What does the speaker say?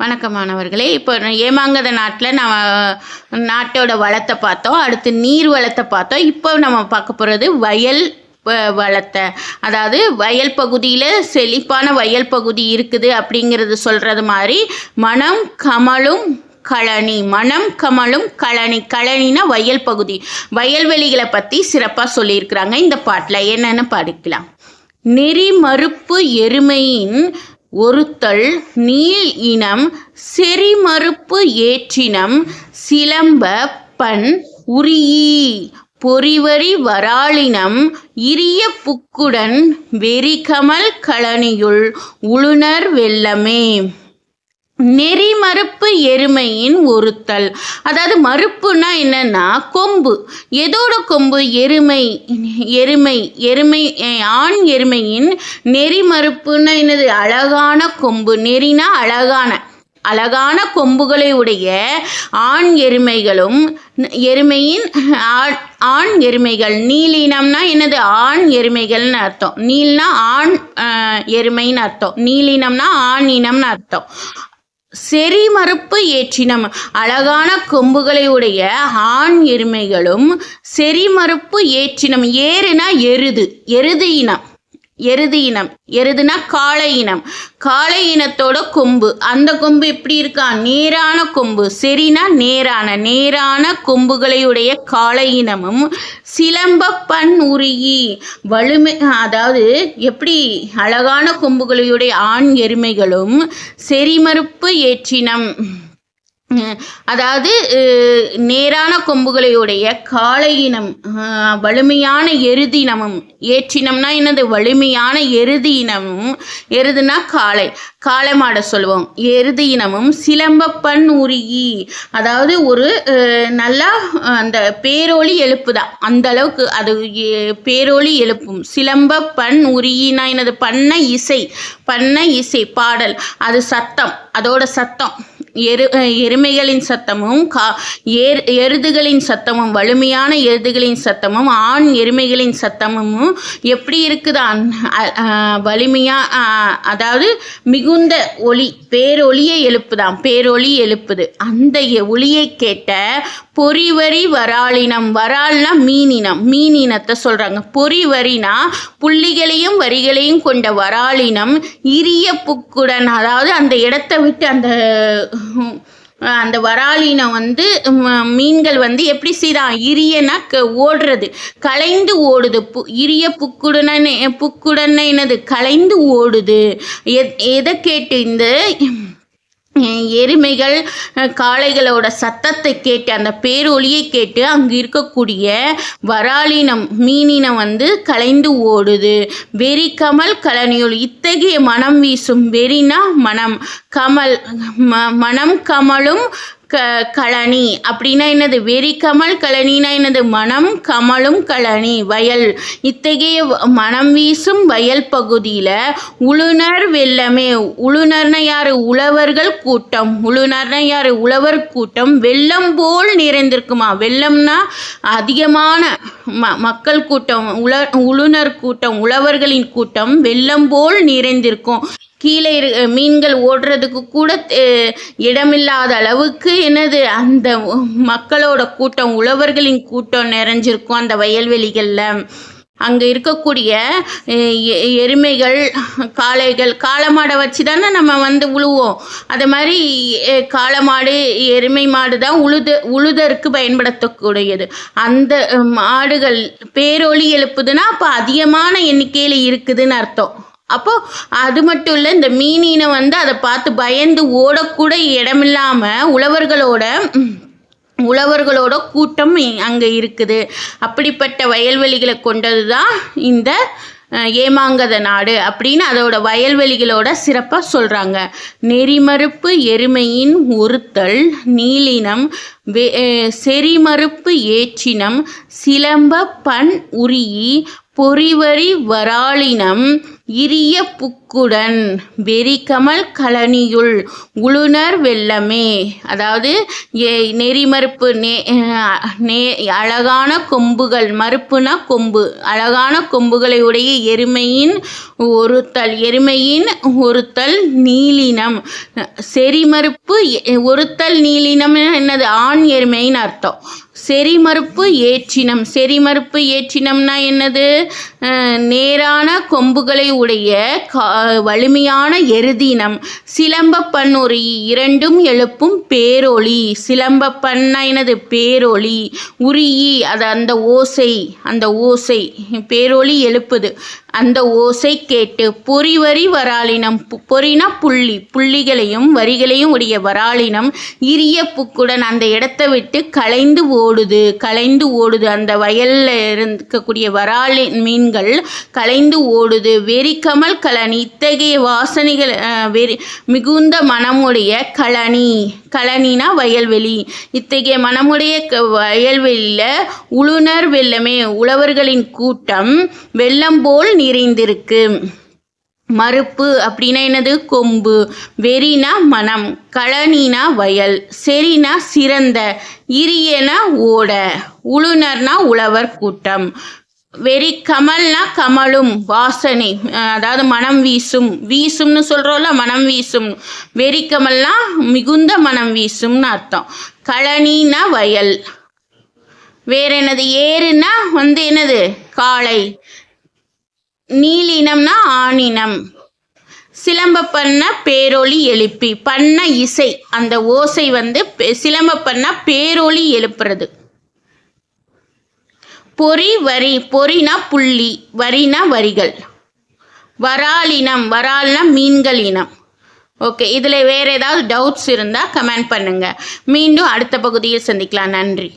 வணக்கம் மாணவர்களே இப்போ ஏமாங்கத நாட்டில் நம்ம நாட்டோட வளத்தை பார்த்தோம் அடுத்து நீர் வளத்தை பார்த்தோம். இப்போ நம்ம பார்க்க போகிறது வயல் வ- வளத்தை. அதாவது வயல் பகுதியில் செழிப்பான வயல் பகுதி இருக்குது அப்படிங்கிறது சொல்கிறது மாதிரி மனம் கமலும் கழனி மனம் கமலும் களனி கழனினா வயல் பகுதி. வயல்வெளிகளை பற்றி சிறப்பாக சொல்லியிருக்கிறாங்க இந்த பாட்டில். என்னென்னு படிக்கலாம் நெறி மறுப்பு எருமையின் ஒருத்தல் நீள் இனம் செறிமறுப்பு ஏற்றினம் சிலம்ப பண் உரியி பொறிவரி வராளினம் இரிய புக்குடன் வெறிகமல் களனியுள் உளுணர் வெள்ளமே நெறி மறுப்பு எருமையின் ஒருத்தல். அதாவது மறுப்புனா என்னன்னா கொம்பு. எதோட கொம்பு? எருமை எருமை எருமை ஆண் எருமையின் நெறி மறுப்புன்னா என்னது? அழகான கொம்பு. நெறினா அழகான அழகான கொம்புகளை உடைய ஆண் எருமைகளும் எருமையின் ஆண் ஆண் எருமைகள். நீலினம்னா என்னது? ஆண் எருமைகள்னு அர்த்தம். நீல்னா ஆண் எருமைன்னு அர்த்தம். நீலினம்னா ஆண் இனம்னு அர்த்தம். செறிமறுப்பு ஏற்றினம். அழகான கொம்புகளை உடைய ஆண் எருமைகளும் செறிமறுப்பு ஏற்றினம். ஏறுனா எருது எருது இனம் எருது இனம். எருதுனா காளை இனம். காளை இனத்தோட கொம்பு. அந்த கொம்பு எப்படி இருக்கா? நேரான கொம்பு. செரினா நேரான. நேரான கொம்புகளையுடைய காளை இனமும் சிலம்ப பண் உருகி வலிமை அதாவது எப்படி அழகான கொம்புகளையுடைய ஆண் எருமைகளும் செரிமறுப்பு ஏற்றினம். அதாவது நேரான கொம்புகளையுடைய காளையினம் வலிமையான எருதினமும் ஏற்றினம்னா என்னது? வலிமையான எருதி இனமும் எருதுனா காளை. காளை மாடை சொல்லுவோம் எருதி இனமும் சிலம்பப்பண் உருகி. அதாவது ஒரு நல்லா அந்த அந்த பேரொளி எழுப்புதான் அந்த அளவுக்கு அது எ- பேரொளி எழுப்பும். சிலம்ப பண் உருகினா என்னது? பண்ண இசை. பண்ண இசை பாடல். அது சத்தம். அதோட சத்தம். எரு எருமைகளின் சத்தமும் கா ஏர் எருதுகளின் சத்தமும் வலிமையான எருதுகளின் சத்தமும் ஆண் எருமைகளின் சத்தமும் எப்படி இருக்குதான்? அ- வலிமையா அதாவது மிகுந்த ஒளி பேரொளியை எழுப்புதாம் பேரொளி எழுப்புது. அந்த ஒளியை கேட்ட பொறிவரி வராளினம் வரால்னா மீனினம் மீனினத்தை சொல்கிறாங்க பொறிவரினா புள்ளிகளையும் வரிகளையும் கொண்ட வராளினம் இரிய புக்குடன் அதாவது அந்த இடத்த விட்டு அந்த அந்த வராலினை வந்து மீன்கள் வந்து எப்படி செய்தான் இரியனா க- ஓடுறது? கலைந்து ஓடுது. பு இரிய புக்குடனே புக்குடனே என்னது கலைந்து ஓடுது. எத்- எதை கேட்டு இந்த எருமைகள் காளைகளோட சத்தத்தை கேட்டு அந்த பேரொலியை கேட்டு அங்கு இருக்கக்கூடிய வராலினம் மீனினம் வந்து கலைந்து ஓடுது. வெறி கமல் கலனியுள். இத்தகைய மனம் வீசும் வெறினா மனம். கமல் ம மனம் கமலும் க கழனி. அப்படின்னா என்னது? வெறி கமல் கழனினா என்னது? மனம் கமலும் கழனி. வயல். இத்தகைய மனம் வீசும் வயல் பகுதியில் உளுநர் வெள்ளமே உளுநர்னா யார்? உழவர்கள் கூட்டம். உளுநர்னா யார்? உழவர் கூட்டம். வெள்ளம் போல் நிறைந்திருக்குமா? வெள்ளம்னா அதிகமான ம மக்கள் கூட்டம். உழ உளுநர் கூட்டம். உழவர்களின் கூட்டம். வெள்ளம் போல் நிறைந்திருக்கும். கீழே இரு மீன்கள் ஓடுறதுக்கு கூட இடமில்லாத அளவுக்கு என்னது அந்த மக்களோட கூட்டம் உழவர்களின் கூட்டம் நிறைஞ்சிருக்கும் அந்த வயல்வெளிகளில். அங்கே இருக்கக்கூடிய எ- எருமைகள் காளைகள் காளமாடை வச்சு தானே நம்ம வந்து உழுவோம். அது மாதிரி காளமாடு எருமை மாடு தான் உழுத உழுதற்கு பயன்படுத்தக்கூடியது. அந்த மாடுகள் பேரொளி எழுப்புதுன்னா அப்போ அதிகமான எண்ணிக்கையில் இருக்குதுன்னு அர்த்தம். அப்போது அது மட்டும் இல்லை இந்த மீனினை வந்து அதை பார்த்து பயந்து ஓடக்கூட இடமில்லாமல் உழவர்களோட உழவர்களோட கூட்டம் அங்கே இருக்குது. அப்படிப்பட்ட வயல்வெளிகளை கொண்டது தான் இந்த ஏமாங்கத நாடு அப்படின்னு அதோட வயல்வெளிகளோட சிறப்பாக சொல்கிறாங்க நெறிமறுப்பு எருமையின் ஒருத்தல் நீலினம் வே செறிமறுப்பு ஏற்றினம் சிலம்ப பண் உரியி பொறிவரி வராளினம் இரிய புக்குடன் வெறிகமல் கழனியுள் உளுணர் வெள்ளமே. அதாவது எ- நெறிமறுப்பு நே நே அழகான கொம்புகள் மறுப்புனா கொம்பு அழகான கொம்புகளை உடைய எருமையின் ஒருத்தல் எருமையின் ஒருத்தல் நீலினம். செறிமறுப்பு ஒருத்தல் நீலினம் என்னது? ஆண் எருமைன்னு அர்த்தம். செரிமறுப்பு ஏற்றினம். செரிமறுப்பு ஏற்றினம்னா என்னது? நேரான கொம்புகளை உடைய கா வலிமையான எருதினம். சிலம்பப்பண் ஒரு இரண்டும் எழுப்பும் பேரொளி. சிலம்பப்பண்ணா என்னது? பேரொளி. உரியி அது அந்த ஓசை அந்த ஓசை பேரொளி எழுப்புது. அந்த ஓசை கேட்டு பொறி வரி வராளினம் பு- பொறினா புள்ளி புள்ளிகளையும் வரிகளையும் உடைய வராளினம் இரிய புக்குடன் அந்த இடத்த விட்டு கலைந்து ஓடுது. கலைந்து ஓடுது. அந்த வயலில் இருக்கக்கூடிய வராளி மீன்கள் கலைந்து ஓடுது. வெறிக்கமல் கலனி இத்தகைய வாசனைகள் வெறி மிகுந்த மனமுடைய கலனி கலனினா வயல்வெளி. இத்தகைய மனமுடைய க- வயல்வெளியில உளுணர் வெள்ளமே உழவர்களின் கூட்டம் வெள்ளம் போல் நிறைந்திருக்கு. மறுப்பு அப்படின்னா என்னது? கொம்பு. வெறினா மனம். களனினா வயல். செறினா சிறந்த. இரியனா ஓட. உளுநர்னா உழவர் கூட்டம். வெறி கமல்னா கமலும். வாசனை. அதாவது மனம் வீசும். வீசும்னு சொல்கிறோம்ல மனம் வீசும். வெறி கமல்னா மிகுந்த மனம் வீசும்னு அர்த்தம். களனினா வயல். வேற என்னது? ஏறுனா வந்து என்னது? காளை. நீலினம்னா ஆணினம். சிலம்ப பண்ண பேரொளி எழுப்பி பண்ண இசை அந்த ஓசை வந்து சிலம்ப பண்ண பேரொளி எழுப்புறது. பொறி வரி பொறினா புள்ளி வரினா வரிகள். வராலினம் வரால்னா மீன்கள் இனம். ஓகே இதில் வேறு ஏதாவது டவுட்ஸ் இருந்தால் கமெண்ட் பண்ணுங்கள் மீண்டும் அடுத்த பகுதியில் சந்திக்கலாம். நன்றி.